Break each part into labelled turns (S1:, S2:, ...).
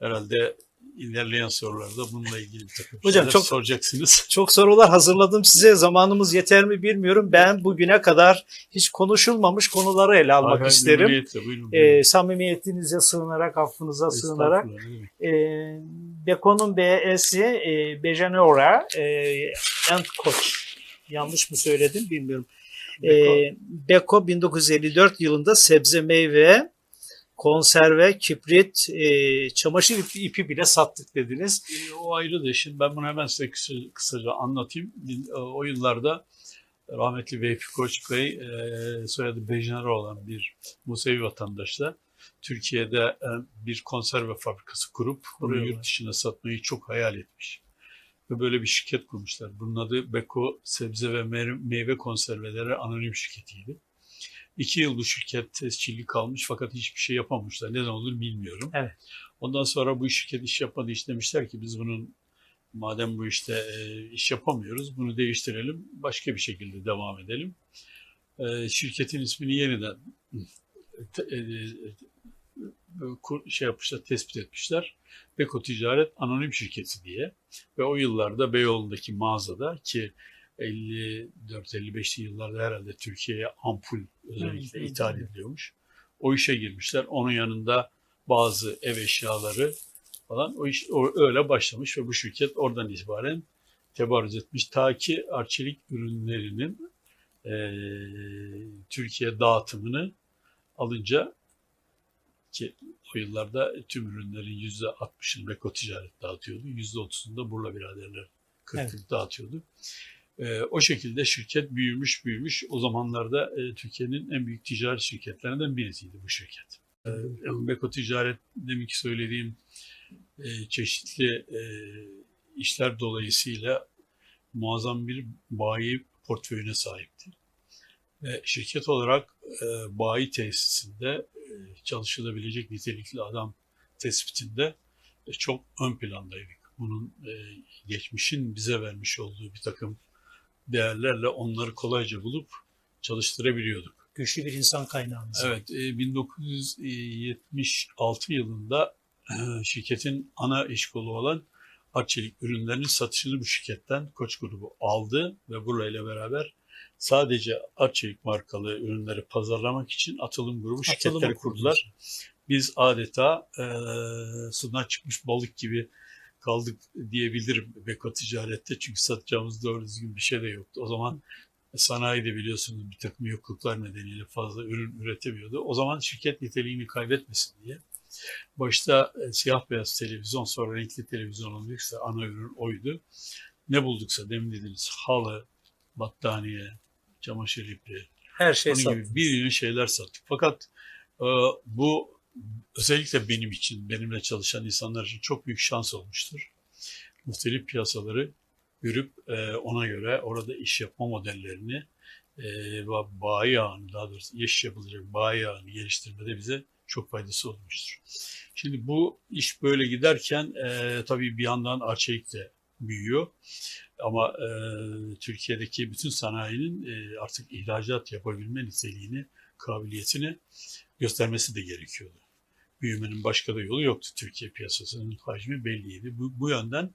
S1: Herhalde ilerleyen sorularda bununla ilgili bir takım
S2: Hocam çok-
S1: soracaksınız.
S2: Çok sorular hazırladım size. Zamanımız yeter mi bilmiyorum. Ben bugüne kadar hiç konuşulmamış konuları ele almak
S1: Hayır,
S2: isterim.
S1: buyurun, buyurun.
S2: Ee, samimiyetinize sığınarak, affınıza sığınarak.
S1: Demek.
S2: E, Beko'nun B'si e, Bejanora e, and Koç. Yanlış mı söyledim bilmiyorum.
S1: Beko.
S2: E, Beko 1954 yılında sebze meyve, konserve, kibrit, e, çamaşır ipi, ipi bile sattık dediniz.
S1: E, O ayrı da şimdi ben bunu hemen size kısa, kısaca anlatayım. E, O yıllarda rahmetli Veyfi Koç Bey e, soyadı Bejnara olan bir Musevi vatandaşla Türkiye'de e, bir konserve fabrikası kurup bunu yurt dışına satmayı çok hayal etmiş. Ve böyle bir şirket kurmuşlar. Bunun adı Beko Sebze ve Meyve Konserveleri Anonim Şirketi'ydi. İki yıl bu şirket tescilli kalmış fakat hiçbir şey yapamamışlar. Neden olur bilmiyorum.
S2: Evet.
S1: Ondan sonra bu şirket iş yapmadığı için demişler ki biz bunun madem bu işte e, iş yapamıyoruz bunu değiştirelim başka bir şekilde devam edelim. E, şirketin ismini yeniden e, e, kur- şey yapmışlar tespit etmişler. Beko Ticaret Anonim Şirketi diye ve o yıllarda Beyoğlu'ndaki mağazada ki 54-55'li yıllarda herhalde Türkiye'ye ampul özellikle
S2: hı.
S1: ithal ediliyormuş. O işe girmişler. Onun yanında bazı ev eşyaları falan o iş o, öyle başlamış ve bu şirket oradan itibaren tebarüz etmiş. Ta ki arçelik ürünlerinin eee, Türkiye dağıtımını alınca ki o yıllarda tüm ürünlerin yüzde 60'ını Beko Ticaret dağıtıyordu. Yüzde 30'unu da Burla biraderler kırklık
S2: Evet.
S1: dağıtıyordu. Eee, o şekilde şirket büyümüş büyümüş. O zamanlarda e, Türkiye'nin en büyük ticaret şirketlerinden birisiydi bu şirket. Eee, Beko Ticaret deminki söylediğim e, çeşitli e, işler dolayısıyla muazzam bir bayi portföyüne sahipti. Ve şirket olarak e, bayi tesisinde e, çalışılabilecek nitelikli adam tespitinde e, çok ön plandaydık. Bunun e, geçmişin bize vermiş olduğu bir takım değerlerle onları kolayca bulup çalıştırabiliyorduk.
S2: Güçlü bir insan kaynağımız.
S1: Evet, e, 1976 yılında e, şirketin ana iş kolu olan Arçelik ürünlerinin satışını bu şirketten Koç grubu aldı ve burayla beraber sadece Arçelik markalı ürünleri pazarlamak için atılım grubu şirketleri
S2: Atılımı
S1: kurdular. Biz adeta e, sudan çıkmış balık gibi kaldık diyebilirim Beko ticarette çünkü satacağımız doğru düzgün bir şey de yoktu. O zaman sanayide biliyorsunuz bir takım yokluklar nedeniyle fazla ürün üretemiyordu. O zaman şirket niteliğini kaybetmesin diye başta e, siyah beyaz televizyon sonra renkli televizyon olmuşsa ana ürün oydu. Ne bulduksa demin dediniz halı, battaniye, çamaşır ipi,
S2: Her şey
S1: onun
S2: sattık.
S1: gibi bir yığın şeyler sattık. Fakat e, bu özellikle benim için, benimle çalışan insanlar için çok büyük şans olmuştur. Muhtelif piyasaları görüp e, ona göre orada iş yapma modellerini e, ve bayi ağını, daha doğrusu iş yapılacak bayi ağını geliştirmede bize çok faydası olmuştur. Şimdi bu iş böyle giderken e, tabii bir yandan Arçelik de büyüyor. Ama e, Türkiye'deki bütün sanayinin e, artık ihracat yapabilme niteliğini, kabiliyetini göstermesi de gerekiyordu. Büyümenin başka da yolu yoktu. Türkiye piyasasının hacmi belliydi. Bu, bu yönden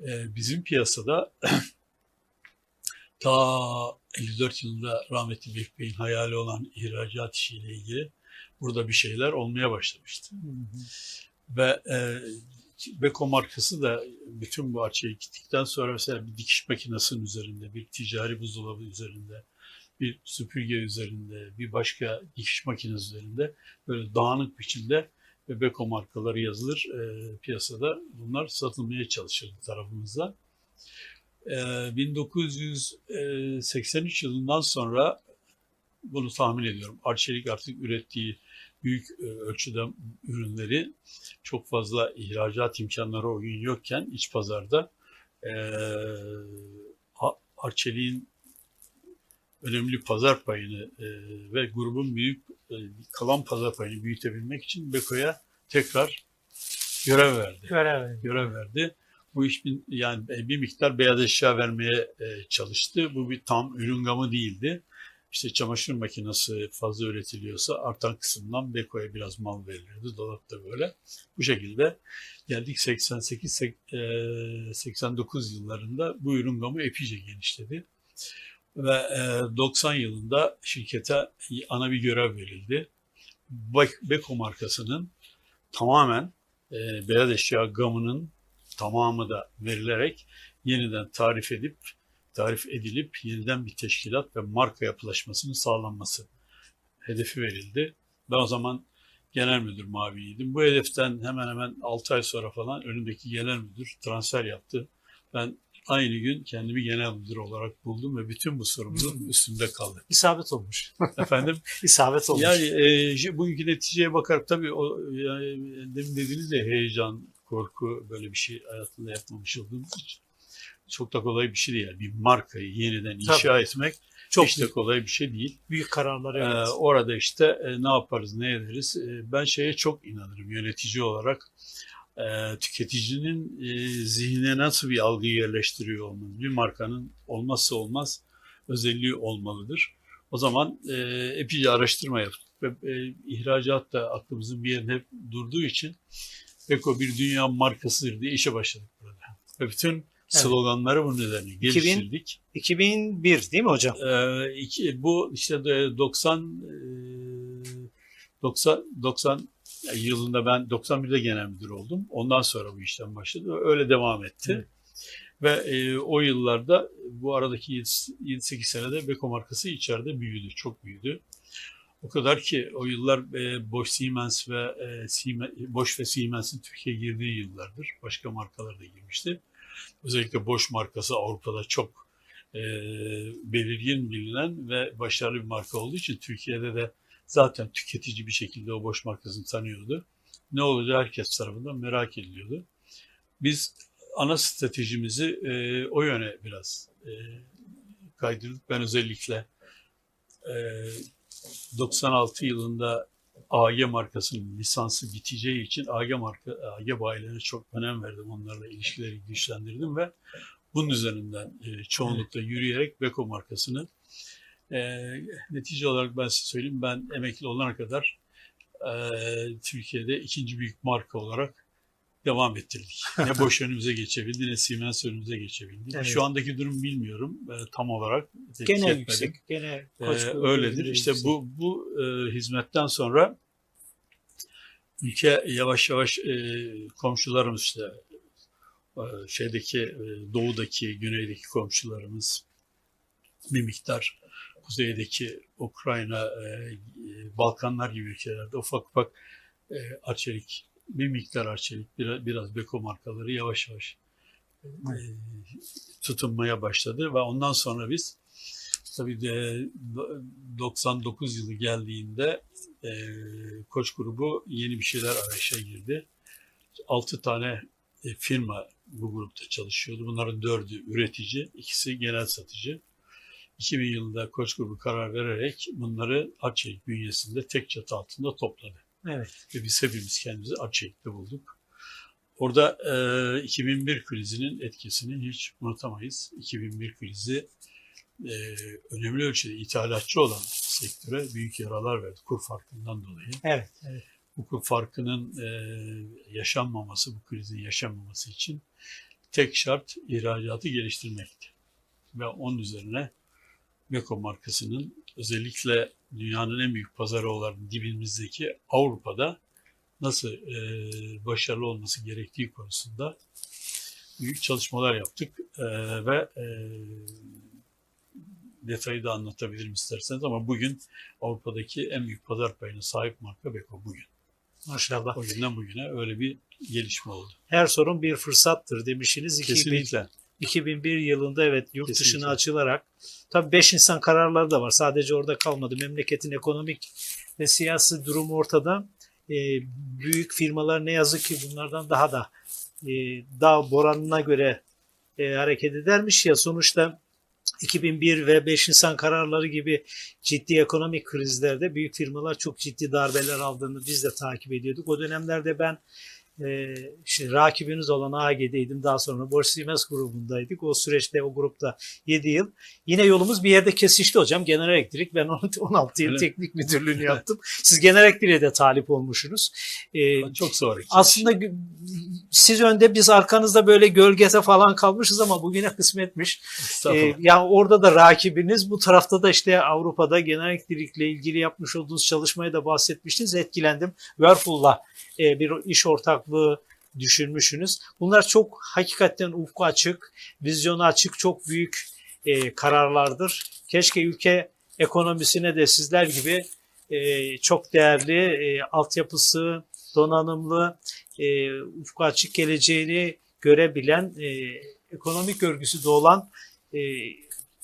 S1: e, bizim piyasada ta 54 yılında rahmetli Vehbi Bey'in hayali olan ihracat işiyle ilgili burada bir şeyler olmaya başlamıştı.
S2: Hı hı.
S1: Ve e, Beko markası da bütün bu açıya gittikten sonra mesela bir dikiş makinesinin üzerinde, bir ticari buzdolabı üzerinde, bir süpürge üzerinde, bir başka dikiş makinesi üzerinde böyle dağınık biçimde Beko markaları yazılır e, piyasada. Bunlar satılmaya çalışırdı tarafımızda. E, 1983 yılından sonra bunu tahmin ediyorum. Arçelik artık ürettiği büyük e, ölçüde ürünleri çok fazla ihracat imkanları o gün yokken iç pazarda e, Arçelik'in önemli pazar payını e, ve grubun büyük e, kalan pazar payını büyütebilmek için Beko'ya tekrar görev verdi.
S2: Görev.
S1: Görev verdi. Bu iş bir, yani bir miktar beyaz eşya vermeye e, çalıştı. Bu bir tam ürün gamı değildi. işte çamaşır makinesi fazla üretiliyorsa artan kısımdan Beko'ya biraz mal veriliyordu. Dolapta böyle. Bu şekilde geldik 88-89 yıllarında bu ürün gamı epeyce genişledi. Ve e, 90 yılında şirkete ana bir görev verildi. Bek- Beko markasının tamamen e, beyaz eşya gamının tamamı da verilerek yeniden tarif edip tarif edilip yeniden bir teşkilat ve marka yapılaşmasının sağlanması hedefi verildi. Ben o zaman genel müdür maviydim. Bu hedeften hemen hemen 6 ay sonra falan önümdeki genel müdür transfer yaptı. Ben aynı gün kendimi genel müdür olarak buldum ve bütün bu sorumluluğum üstümde kaldı.
S2: İsabet olmuş.
S1: Efendim
S2: İsabet olmuş.
S1: yani e, bugünkü neticeye bakarak tabii o yani, demin dediğiniz de heyecan, korku böyle bir şey hayatında yapmamış olduğumuz için çok da kolay bir şey değil. Yani bir markayı yeniden inşa
S2: Tabii.
S1: etmek
S2: Çok
S1: hiç de kolay bir şey değil.
S2: büyük kararlar
S1: Ee,
S2: evet.
S1: orada işte e, ne yaparız, ne ederiz? E, ben şeye çok inanırım yönetici olarak. E, tüketicinin e, zihnine nasıl bir algı yerleştiriyor olmalı? Bir markanın olmazsa olmaz özelliği olmalıdır. O zaman e, epeyce araştırma yaptık ve e, ihracat da aklımızın bir yerinde hep durduğu için Beko bir dünya markasıdır diye işe başladık burada. Ve bütün sloganları bunun üzerine geliştirdik.
S2: 2001 değil mi hocam?
S1: Ee, iki, bu işte de 90 e, 90 90 yılında ben 91'de genel müdür oldum. Ondan sonra bu işten başladı. Öyle devam etti.
S2: Evet.
S1: Ve e, o yıllarda bu aradaki 7-8 senede Beko markası içeride büyüdü. Çok büyüdü. O kadar ki o yıllar e, Bosch Siemens ve e, Siemens, Bosch ve Siemens'in Türkiye'ye girdiği yıllardır. Başka markalar da girmişti. Özellikle Bosch markası Avrupa'da çok e, belirgin bilinen ve başarılı bir marka olduğu için Türkiye'de de zaten tüketici bir şekilde o Bosch markasını tanıyordu. Ne olacağı herkes tarafından merak ediliyordu. Biz ana stratejimizi e, o yöne biraz e, kaydırdık. Ben özellikle e, 96 yılında AG markasının lisansı biteceği için AG marka AG bayilerine çok önem verdim. Onlarla ilişkileri güçlendirdim ve bunun üzerinden e, çoğunlukla yürüyerek Beko markasını e, netice olarak ben size söyleyeyim ben emekli olana kadar e, Türkiye'de ikinci büyük marka olarak devam ettirdik. Ne Bosch önümüze geçebildi ne Siemens önümüze geçebildi.
S2: Evet.
S1: Şu andaki durum bilmiyorum e, tam olarak.
S2: Gene
S1: etmedim.
S2: yüksek. Gene koç
S1: öyledir. İşte bu bu e, hizmetten sonra ülke yavaş yavaş e, komşularımız işte e, şeydeki e, doğudaki, güneydeki komşularımız bir miktar kuzeydeki Ukrayna, e, e, Balkanlar gibi ülkelerde ufak ufak e, arçelik, bir miktar arçelik, biraz, biraz beko markaları yavaş yavaş e, tutunmaya başladı ve ondan sonra biz tabii de 99 yılı geldiğinde e, Koç grubu yeni bir şeyler arayışa girdi. 6 tane e, firma bu grupta çalışıyordu. Bunların dördü üretici, ikisi genel satıcı. 2000 yılında Koç grubu karar vererek bunları Arçelik bünyesinde tek çatı altında topladı.
S2: Evet.
S1: Ve biz hepimiz kendimizi Arçelik'te bulduk. Orada e, 2001 krizinin etkisini hiç unutamayız. 2001 krizi e, önemli ölçüde ithalatçı olan sektöre büyük yaralar verdi kur farkından dolayı.
S2: Evet. evet.
S1: Bu kur farkının e, yaşanmaması, bu krizin yaşanmaması için tek şart ihracatı geliştirmekti. Ve onun üzerine Beko markasının özellikle dünyanın en büyük pazarı olan dibimizdeki Avrupa'da nasıl e, başarılı olması gerektiği konusunda büyük çalışmalar yaptık E, ve e, detayı da anlatabilirim isterseniz ama bugün Avrupa'daki en büyük pazar payına sahip marka Beko bugün.
S2: Maşallah.
S1: O günden bugüne öyle bir gelişme oldu.
S2: Her sorun bir fırsattır demişsiniz. 2000,
S1: Kesinlikle.
S2: 2001 yılında evet yurt
S1: Kesinlikle.
S2: dışına açılarak tabii 5 insan kararları da var. Sadece orada kalmadı. Memleketin ekonomik ve siyasi durumu ortada. Ee, büyük firmalar ne yazık ki bunlardan daha da e, daha boranına göre e, hareket edermiş ya sonuçta 2001 ve 5 insan kararları gibi ciddi ekonomik krizlerde büyük firmalar çok ciddi darbeler aldığını biz de takip ediyorduk. O dönemlerde ben e, işte rakibiniz olan AG'deydim. Daha sonra Boş Siemens grubundaydık. O süreçte o grupta 7 yıl. Yine yolumuz bir yerde kesişti hocam. Genel Elektrik. Ben 16 yıl
S1: Öyle.
S2: teknik müdürlüğünü yaptım. Siz Genel Elektrik'e de talip olmuşsunuz. E,
S1: Ben çok sonraki.
S2: aslında siz önde biz arkanızda böyle gölgete falan kalmışız ama bugüne kısmetmiş. Ee, yani orada da rakibiniz bu tarafta da işte Avrupa'da genel elektrikle ilgili yapmış olduğunuz çalışmaya da bahsetmiştiniz. Etkilendim. Whirlpool'la e, bir iş ortaklığı düşünmüşsünüz. Bunlar çok hakikaten ufku açık, vizyonu açık, çok büyük e, kararlardır. Keşke ülke ekonomisine de sizler gibi e, çok değerli e, altyapısı, donanımlı, e, ufku açık geleceğini görebilen, e, ekonomik örgüsü de olan e,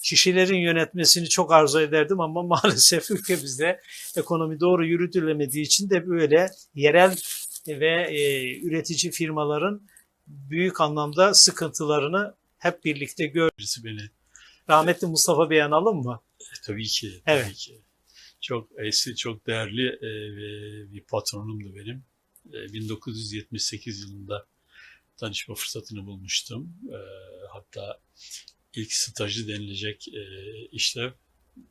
S2: kişilerin yönetmesini çok arzu ederdim ama maalesef ülkemizde ekonomi doğru yürütülemediği için de böyle yerel ve e, üretici firmaların büyük anlamda sıkıntılarını hep birlikte gör.
S1: Birisi beni
S2: Rahmetli Mustafa Bey analım mı?
S1: tabii ki,
S2: Evet.
S1: tabii ki. Çok eski, çok değerli e, bir patronumdu benim. E, 1978 yılında tanışma fırsatını bulmuştum. E, hatta ilk stajı denilecek e, işlev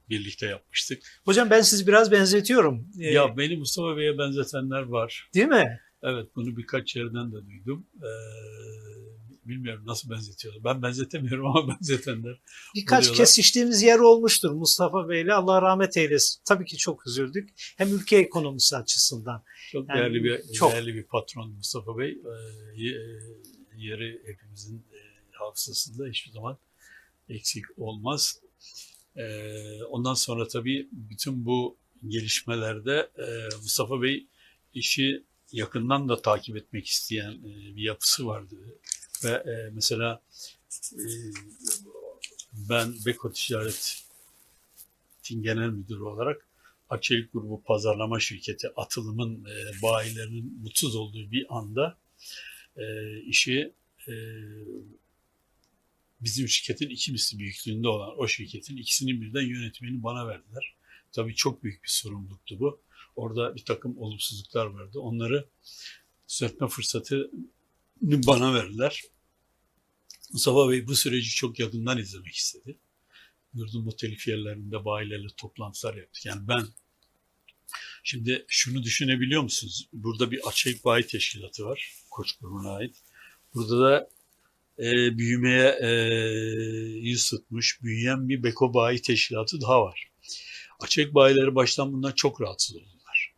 S1: birlikte yapmıştık.
S2: Hocam ben sizi biraz benzetiyorum. Ee,
S1: Ya beni Mustafa Bey'e benzetenler var.
S2: Değil mi?
S1: Evet bunu birkaç yerden de duydum. Ee, bilmiyorum nasıl benzetiyorlar. Ben benzetemiyorum ama benzetenler.
S2: Birkaç
S1: Oluyorlar.
S2: kesiştiğimiz yer olmuştur Mustafa Bey'le. Allah rahmet eylesin. Tabii ki çok üzüldük. Hem ülke ekonomisi açısından.
S1: Çok
S2: Yani
S1: değerli bir
S2: çok.
S1: değerli bir patron Mustafa Bey. Ee, ye- yeri hepimizin e, hafızasında hiçbir zaman eksik olmaz. Ee, ondan sonra tabii bütün bu gelişmelerde e, Mustafa Bey işi yakından da takip etmek isteyen e, bir yapısı vardı. Ve e, mesela e, ben Beko Ticaret'in genel müdürü olarak Arçelik Grubu Pazarlama Şirketi atılımın e, bayilerinin mutsuz olduğu bir anda e, işi e, bizim şirketin iki misli büyüklüğünde olan o şirketin ikisinin birden yönetmeni bana verdiler. Tabii çok büyük bir sorumluluktu bu. Orada bir takım olumsuzluklar vardı. Onları düzeltme fırsatını bana verdiler. Mustafa Bey bu süreci çok yakından izlemek istedi. Yurdun muhtelif yerlerinde bayilerle toplantılar yaptık. Yani ben şimdi şunu düşünebiliyor musunuz? Burada bir açık bayi teşkilatı var. Koç ait. Burada da e, büyümeye e, yüz tutmuş, büyüyen bir Beko bayi teşkilatı daha var. Açık bayileri baştan bundan çok rahatsız oldular.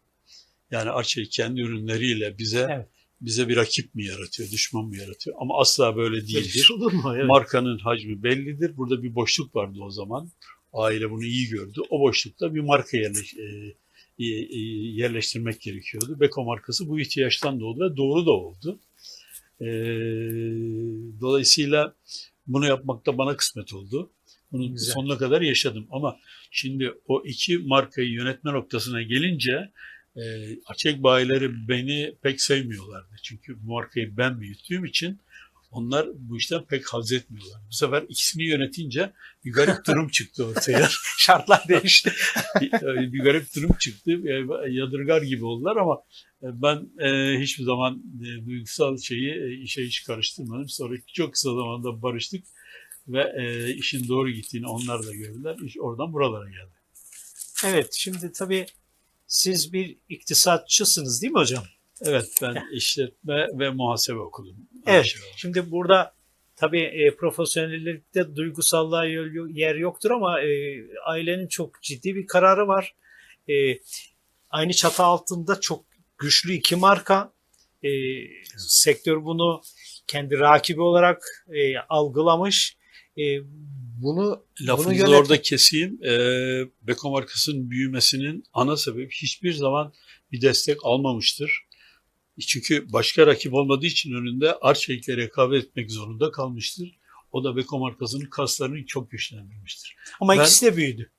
S1: Yani Arçelik kendi ürünleriyle bize
S2: Evet.
S1: bize bir rakip mi yaratıyor, düşman mı yaratıyor? Ama asla böyle değildir.
S2: şey olur mu? Evet.
S1: Markanın hacmi bellidir. Burada bir boşluk vardı o zaman. Aile bunu iyi gördü. O boşlukta bir marka yerleş, e, e, e, yerleştirmek gerekiyordu. Beko markası bu ihtiyaçtan doğdu ve doğru da oldu. E, dolayısıyla bunu yapmak da bana kısmet oldu. Bunu
S2: Güzel.
S1: sonuna kadar yaşadım. Ama şimdi o iki markayı yönetme noktasına gelince e, açık bayileri beni pek sevmiyorlardı. Çünkü bu markayı ben büyüttüğüm için onlar bu işten pek haz etmiyorlar. Bu sefer ikisini yönetince bir garip durum çıktı ortaya.
S2: Şartlar değişti.
S1: bir, bir garip durum çıktı. Yadırgar gibi oldular ama ben e, hiçbir zaman e, duygusal şeyi e, işe hiç karıştırmadım. Sonra çok kısa zamanda barıştık ve e, işin doğru gittiğini onlar da gördüler. İş oradan buralara geldi.
S2: Evet şimdi tabii siz bir iktisatçısınız değil mi hocam?
S1: Evet ben işletme ve muhasebe okudum.
S2: Evet.
S1: Aşağı.
S2: Şimdi burada tabii e, profesyonellikte duygusallığa yer- yer yoktur ama e, ailenin çok ciddi bir kararı var. E, aynı çatı altında çok güçlü iki marka. E, sektör bunu kendi rakibi olarak e, algılamış. E, bunu
S1: Lafınızı
S2: bunu yönet-
S1: orada keseyim. Ee, Beko markasının büyümesinin ana sebebi hiçbir zaman bir destek almamıştır. Çünkü başka rakip olmadığı için önünde Arçelik'le rekabet etmek zorunda kalmıştır. O da Beko markasının kaslarını çok güçlendirmiştir.
S2: ama
S1: Ben-
S2: ikisi de büyüdü.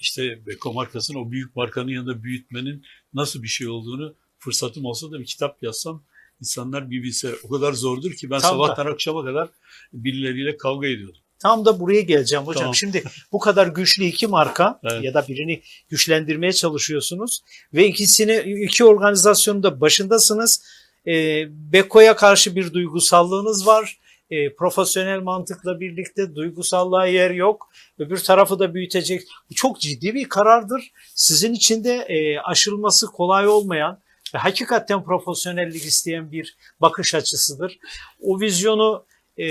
S1: İşte Beko markasını o büyük markanın yanında büyütmenin nasıl bir şey olduğunu fırsatım olsa da bir kitap yazsam insanlar bir bilse. O kadar zordur ki ben
S2: Tam da.
S1: sabahtan akşama kadar birileriyle kavga ediyordum.
S2: Tam da buraya geleceğim hocam.
S1: Tamam.
S2: Şimdi bu kadar güçlü iki marka
S1: Evet.
S2: ya da birini güçlendirmeye çalışıyorsunuz ve ikisini iki organizasyonun da başındasınız. e, Beko'ya karşı bir duygusallığınız var. E, profesyonel mantıkla birlikte duygusallığa yer yok. Öbür tarafı da büyütecek. Bu çok ciddi bir karardır. Sizin için de e, aşılması kolay olmayan hakikaten profesyonellik isteyen bir bakış açısıdır. O vizyonu e,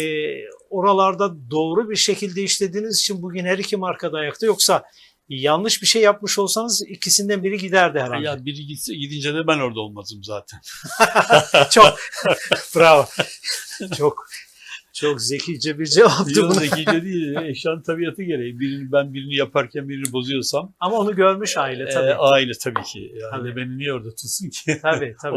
S2: oralarda doğru bir şekilde işlediğiniz için bugün her iki marka da ayakta. Yoksa yanlış bir şey yapmış olsanız ikisinden biri giderdi herhalde.
S1: Ya biri gitse, gidince de ben orada olmazım zaten.
S2: çok bravo. Çok çok zekice bir cevaptı
S1: Yok zekice değil. Eşyanın tabiatı gereği. Birini, ben birini yaparken birini bozuyorsam
S2: Ama onu görmüş aile
S1: e,
S2: tabii.
S1: aile tabii ki. Yani
S2: Tabii.
S1: beni niye orada tutsun ki?
S2: Tabii tabii.